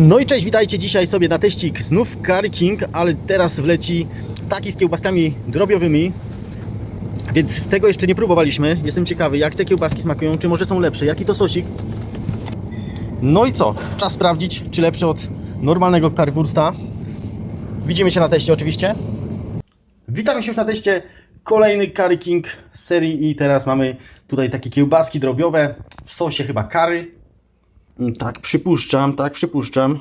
No i cześć, witajcie dzisiaj sobie na teścik znów Curry King, ale teraz wleci taki z kiełbaskami drobiowymi. Więc tego jeszcze nie próbowaliśmy. Jestem ciekawy, jak te kiełbaski smakują, czy może są lepsze, jaki to sosik. No i co? Czas sprawdzić, czy lepsze od normalnego currywursta. Widzimy się na teście oczywiście. Witamy się już na teście. Kolejny Curry King serii i teraz mamy tutaj takie kiełbaski drobiowe w sosie chyba curry. Mm, Tak, przypuszczam, tak, przypuszczam.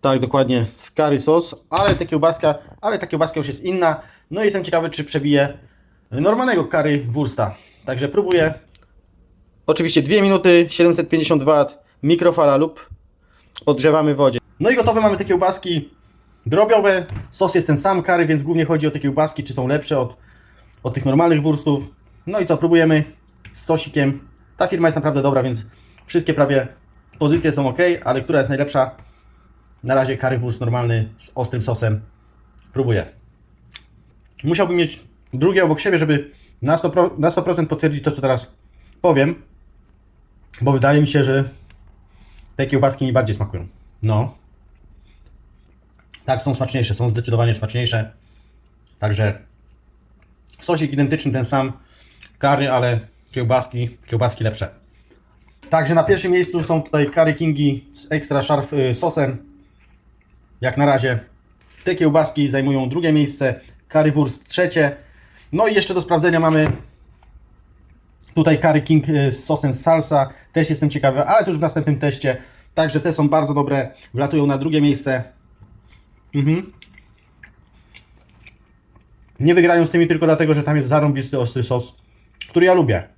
Tak, dokładnie, z curry sos, ale ta kiełbaska, ale ta kiełbaska już jest inna. No i jestem ciekawy, czy przebije normalnego curry wursta. Także próbuję. Oczywiście 2 minuty, 750 W, mikrofala lub podgrzewamy w wodzie. No i gotowe mamy te kiełbaski drobiowe. Sos jest ten sam curry, więc głównie chodzi o te kiełbaski, czy są lepsze od, od tych normalnych wurstów. No i co, próbujemy z sosikiem. Ta firma jest naprawdę dobra, więc wszystkie prawie pozycje są ok, ale która jest najlepsza? Na razie currywurst normalny z ostrym sosem. Próbuję. Musiałbym mieć drugie obok siebie, żeby na 100%, na 100% potwierdzić to, co teraz powiem. Bo wydaje mi się, że te kiełbaski mi bardziej smakują. No. Tak, są smaczniejsze, są zdecydowanie smaczniejsze. Także sosik identyczny, ten sam curry, ale kiełbaski, kiełbaski lepsze. Także na pierwszym miejscu są tutaj Curry Kingi z ekstra szarf y, sosem. Jak na razie te kiełbaski zajmują drugie miejsce, Currywurst trzecie. No i jeszcze do sprawdzenia mamy tutaj Curry King y, z sosem salsa. Też jestem ciekawy, ale to już w następnym teście. Także te są bardzo dobre, wlatują na drugie miejsce. Mhm. Nie wygrają z tymi tylko dlatego, że tam jest zarąbisty ostry sos, który ja lubię.